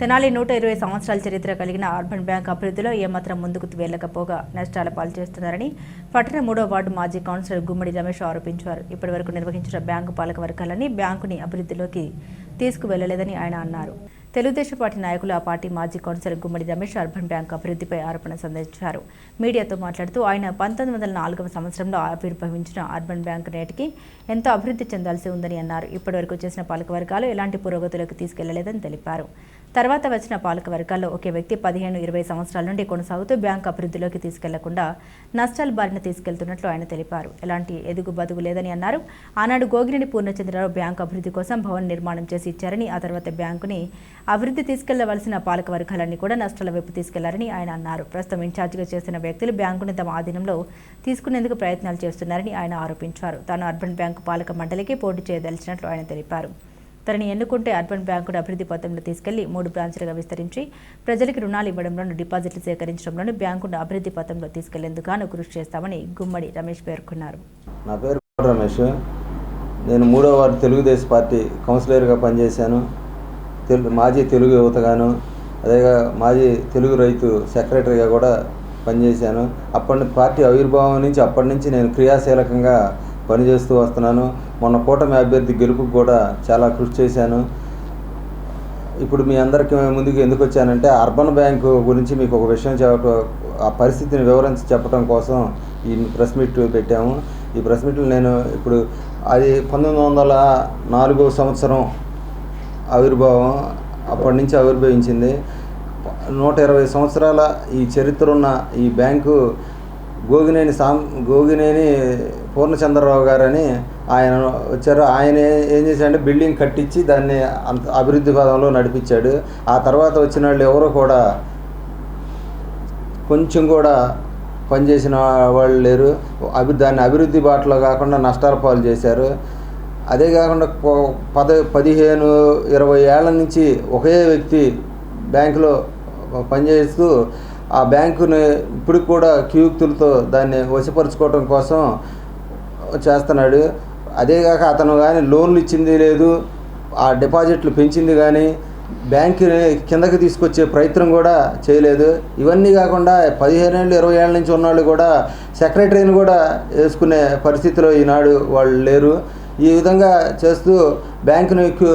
తెనాలి నూట ఇరవై సంవత్సరాల చరిత్ర కలిగిన అర్బన్ బ్యాంక్ అభివృద్ధిలో ఏమాత్రం ముందుకు వెళ్ళకపోగా నష్టాల పాలు చేస్తున్నారని పట్టణ మూడో వార్డు మాజీ కౌన్సిలర్ గుమ్మడి రమేష్ ఆరోపించారు. ఇప్పటివరకు నిర్వహించిన బ్యాంకు పాలక వర్గాలన్నీ బ్యాంకుని అభివృద్ధిలోకి తీసుకువెళ్ళలేదని ఆయన అన్నారు. తెలుగుదేశం పార్టీ నాయకులు ఆ పార్టీ మాజీ councillor Gummadi Ramesh urban bank అభివృద్ధిపై ఆరోపణ సంధించారు. మీడియాతో మాట్లాడుతూ ఆయన పంతొమ్మిది వందల నాలుగవ సంవత్సరంలో ఆవిర్భవించిన అర్బన్ బ్యాంక్ నేటికి ఎంతో అభివృద్ధి చెందాల్సి ఉందని అన్నారు. ఇప్పటివరకు చేసిన పాలక వర్గాలు ఎలాంటి పురోగతిలోకి తీసుకెళ్ళలేదని తెలిపారు. తర్వాత వచ్చిన పాలక వర్గాల్లో ఒకే వ్యక్తి పదిహేను ఇరవై సంవత్సరాల నుండి కొనసాగుతూ బ్యాంక్ అభివృద్ధిలోకి తీసుకెళ్ళకుండా నష్టాల బారిన తీసుకెళ్తున్నట్లు ఆయన తెలిపారు. ఎలాంటి ఎదుగు బదుగు లేదని అన్నారు. ఆనాడు గోగినేని పూర్ణచంద్రరావు బ్యాంకు అభివృద్ధి కోసం భవన్ నిర్మాణం చేసి ఇచ్చారని ఆ తర్వాత బ్యాంకుని అభివృద్ధి తీసుకెళ్ళవలసిన పాలక వర్గాలన్నీ కూడా నష్టాల వైపు తీసుకెళ్ళారని ఆయన అన్నారు. ప్రస్తుతం ఇన్ఛార్జిగా చేసిన వ్యక్తులు బ్యాంకుని తమ ఆధీనంలో తీసుకునేందుకు ప్రయత్నాలు చేస్తున్నారని ఆయన ఆరోపించారు. తాను అర్బన్ బ్యాంకు పాలక మండలికి పోటీ చేయదలిచినట్లు ఆయన తెలిపారు. తనని ఎన్నుకుంటే అర్బన్ బ్యాంకును అభివృద్ధి పథంలో తీసుకెళ్ళి మూడు బ్రాంచ్లుగా విస్తరించి ప్రజలకు రుణాలు ఇవ్వడంలోను డిపాజిట్లు సేకరించడంలోను బ్యాంకును అభివృద్ధి పథంలో తీసుకెళ్ళేందుకు కృషి చేస్తామని గుమ్మడి రమేష్ పేర్కొన్నారు. నా పేరు రమేష్. నేను మూడో వార్డు తెలుగుదేశం పార్టీ కౌన్సిలర్గా పనిచేశాను. తెలు మాజీ తెలుగు యువతగాను అదేగా మాజీ తెలుగు రైతు సెక్రటరీగా కూడా పనిచేశాను. అప్పటి పార్టీ ఆవిర్భావం నుంచి అప్పటి నుంచి నేను క్రియాశీలకంగా పనిచేస్తూ వస్తున్నాను. మొన్న కూటమి అభ్యర్థి గెలుపుకు కూడా చాలా కృషి చేశాను. ఇప్పుడు మీ అందరికీ ముందుకు ఎందుకు వచ్చానంటే అర్బన్ బ్యాంకు గురించి మీకు ఒక విషయం చెప్ప ఆ పరిస్థితిని వివరించి చెప్పడం కోసం ఈ ప్రెస్ మీట్ పెట్టాము. ఈ ప్రెస్ మీట్లు నేను ఇప్పుడు అది పంతొమ్మిది వందల నాలుగో సంవత్సరం ఆవిర్భావం అప్పటి నుంచి ఆవిర్భవించింది. నూట ఇరవై సంవత్సరాల ఈ చరిత్ర ఉన్న ఈ బ్యాంకు గోగినేని సాం గోగినేని పూర్ణచంద్రరావు గారని ఆయన వచ్చారు. ఆయన ఏం చేశాడంటే బిల్డింగ్ కట్టించి దాన్ని అంత అభివృద్ధి పదంలో నడిపించాడు. ఆ తర్వాత వచ్చిన వాళ్ళు ఎవరు కూడా కొంచెం కూడా పనిచేసిన వాళ్ళు లేరు. అభి దాన్ని అభివృద్ధి బాటలో కాకుండా నష్టాల పాలు చేశారు. అదే కాకుండా పద పదిహేను ఇరవై ఏళ్ళ నుంచి ఒకే వ్యక్తి బ్యాంకులో పనిచేస్తూ ఆ బ్యాంకుని ఇప్పుడు కూడా క్యూక్తులతో దాన్ని వశపరుచుకోవడం కోసం చేస్తున్నాడు. అదేగాక అతను కానీ లోన్లు ఇచ్చింది లేదు. ఆ డిపాజిట్లు పెంచింది కానీ బ్యాంకుని కిందకి తీసుకొచ్చే ప్రయత్నం కూడా చేయలేదు. ఇవన్నీ కాకుండా పదిహేను ఏళ్ళు ఇరవై ఏళ్ళ నుంచి ఉన్నవాళ్ళు కూడా సెక్రటరీని కూడా వేసుకునే పరిస్థితిలో ఈనాడు వాళ్ళు లేరు. ఈ విధంగా చేస్తూ బ్యాంకుని క్యూ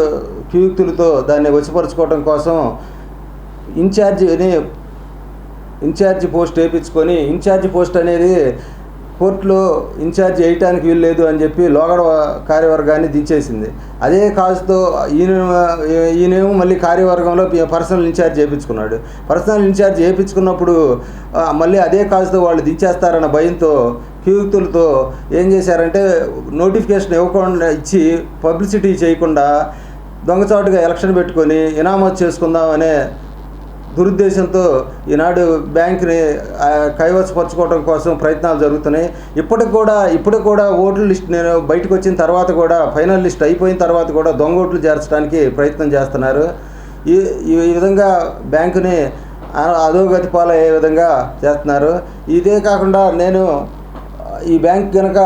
క్యూక్తులతో దాన్ని వశపరుచుకోవడం కోసం ఇన్ఛార్జిని ఇన్ఛార్జి పోస్ట్ వేయించుకొని ఇన్ఛార్జి పోస్ట్ అనేది కోర్టులో ఇన్ఛార్జ్ వేయటానికి వీలు లేదు అని చెప్పి లోగడ కార్యవర్గాన్ని దించేసింది. అదే కాజుతో ఈయన ఈయనేమో మళ్ళీ కార్యవర్గంలో పర్సనల్ ఇన్ఛార్జ్ చేయించుకున్నాడు. పర్సనల్ ఇన్ఛార్జ్ చేయించుకున్నప్పుడు మళ్ళీ అదే కాజుతో వాళ్ళు దించేస్తారన్న భయంతో క్యూక్తులతో ఏం చేశారంటే నోటిఫికేషన్ ఇవ్వకుండా ఇచ్చి పబ్లిసిటీ చేయకుండా దొంగచాటుగా ఎలక్షన్ పెట్టుకొని ఇనామత్ చేసుకుందామనే దురుద్దేశంతో ఈనాడు బ్యాంక్ని కైవసపరచుకోవడం కోసం ప్రయత్నాలు జరుగుతున్నాయి. ఇప్పటికి కూడా ఇప్పటికి కూడా ఓట్ల లిస్ట్ నేను బయటకు వచ్చిన తర్వాత కూడా ఫైనల్ లిస్ట్ అయిపోయిన తర్వాత కూడా దొంగ ఓట్లు చేర్చడానికి ప్రయత్నం చేస్తున్నారు. ఈ ఈ విధంగా బ్యాంకుని అధోగతి పాలయ్యే విధంగా చేస్తున్నారు. ఇదే కాకుండా నేను ఈ బ్యాంక్ కనుక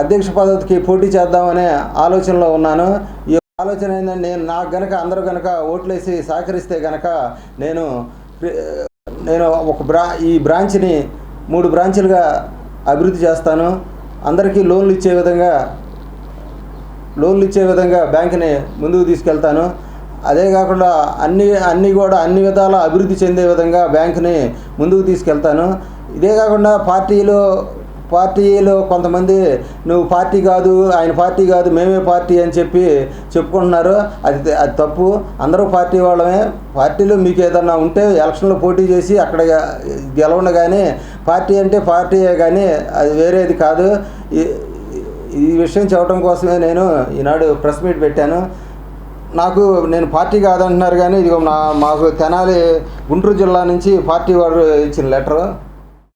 అధ్యక్ష పదవికి పోటీ చేద్దామనే ఆలోచనలో ఉన్నాను. ఈ ఆలోచన ఏంటంటే నేను నాకు గనక అందరూ గనక ఓట్లేసి సహకరిస్తే గనక నేను నేను ఒక బ్రా ఈ బ్రాంచ్ని మూడు బ్రాంచ్లుగా అభివృద్ధి చేస్తాను. అందరికీ లోన్లు ఇచ్చే విధంగా లోన్లు ఇచ్చే విధంగా బ్యాంకుని ముందుకు తీసుకెళ్తాను. అదే కాకుండా అన్ని అన్ని కూడా అన్ని విధాల అభివృద్ధి చెందే విధంగా బ్యాంకుని ముందుకు తీసుకెళ్తాను. ఇదే కాకుండా పార్టీలో పార్టీలో కొంతమంది నువ్వు పార్టీ కాదు ఆయన పార్టీ కాదు మేమే పార్టీ అని చెప్పి చెప్పుకుంటున్నారు. అది అది తప్పు. అందరూ పార్టీ వాళ్ళమే. పార్టీలో మీకు ఏదన్నా ఉంటే ఎలక్షన్లో పోటీ చేసి అక్కడ గెలవండి కానీ పార్టీ అంటే పార్టీయే కానీ అది వేరేది కాదు. ఈ- ఈ విషయం చెప్పడం కోసమే నేను ఈనాడు ప్రెస్ మీట్ పెట్టాను. నాకు నేను పార్టీ కాదంటున్నారు కానీ ఇదిగో నా మాకు తెనాలి గుంటూరు జిల్లా నుంచి పార్టీ వారు ఇచ్చిన లెటరు.